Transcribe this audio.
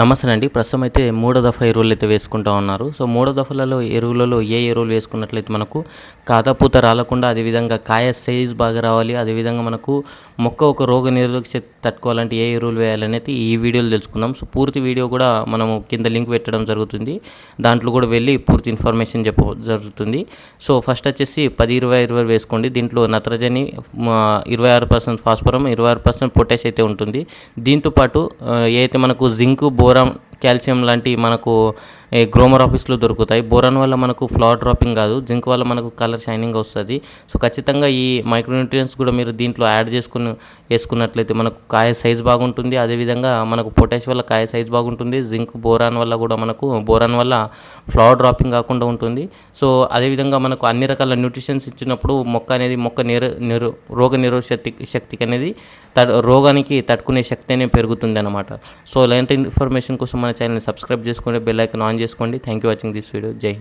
నమస్తే అండి. ప్రస్తుతం అయితే మూడో దఫా ఎరువులు అయితే వేసుకుంటా ఉన్నారు. సో మూడో దఫలలో ఎరువులలో ఏ ఎరువులు వేసుకున్నట్లయితే మనకు కాతపూత రాలకుండా అదేవిధంగా కాయ సైజ్ బాగా రావాలి. అదేవిధంగా మనకు మొక్క ఒక రోగ నిరోధక శక్తి తట్టుకోవాలంటే ఏ ఎరువులు వేయాలనేది ఈ వీడియోలో తెలుసుకుందాం. సో పూర్తి వీడియో కూడా మనము కింద లింక్ పెట్టడం జరుగుతుంది. దాంట్లో కూడా వెళ్ళి పూర్తి ఇన్ఫర్మేషన్ చెప్ప జరుగుతుంది. సో ఫస్ట్ వచ్చేసి పది ఇరవై ఇరవై వేసుకోండి. దీంట్లో నత్రజని ఇరవై ఆరు పర్సెంట్ ఫాస్ఫరం ఇరవై ఆరు పర్సెంట్ పొటాష్ అయితే ఉంటుంది. దీంతో పాటు అయితే ఏదైతే మనకు జింక్ బోరాన్ కాల్షియం లాంటి మనకు ఈ గ్రోమర్ ఆఫీస్లో దొరుకుతాయి. బోరాన్ వల్ల మనకు ఫ్లవర్ డ్రాపింగ్ కాదు జింక్ వల్ల మనకు కలర్ షైనింగ్ వస్తుంది. సో ఖచ్చితంగా ఈ మైక్రోన్యూట్రియన్స్ కూడా మీరు దీంట్లో యాడ్ చేసుకుని వేసుకున్నట్లయితే మనకు కాయ సైజ్ బాగుంటుంది. అదేవిధంగా మనకు పొటాష్ వల్ల కాయ సైజ్ బాగుంటుంది. జింక్ బోరాన్ వల్ల కూడా మనకు బోరాన్ వల్ల ఫ్లవర్ డ్రాపింగ్ కాకుండా ఉంటుంది. సో అదేవిధంగా మనకు అన్ని రకాల న్యూట్రిషన్స్ ఇచ్చినప్పుడు మొక్క అనేది మొక్క నిర నిరో రోగ నిరోధ శక్తి శక్తికి అనేది త రోగానికి తట్టుకునే శక్తి అనేది పెరుగుతుంది అనమాట సో ఇలాంటి ఇన్ఫర్మేషన్ కోసం మన ఛానల్ని సబ్స్క్రైబ్ చేసుకోండి బెల్ ఐకన్ ఆన్ చేసుకోండి. Thank you watching this video జై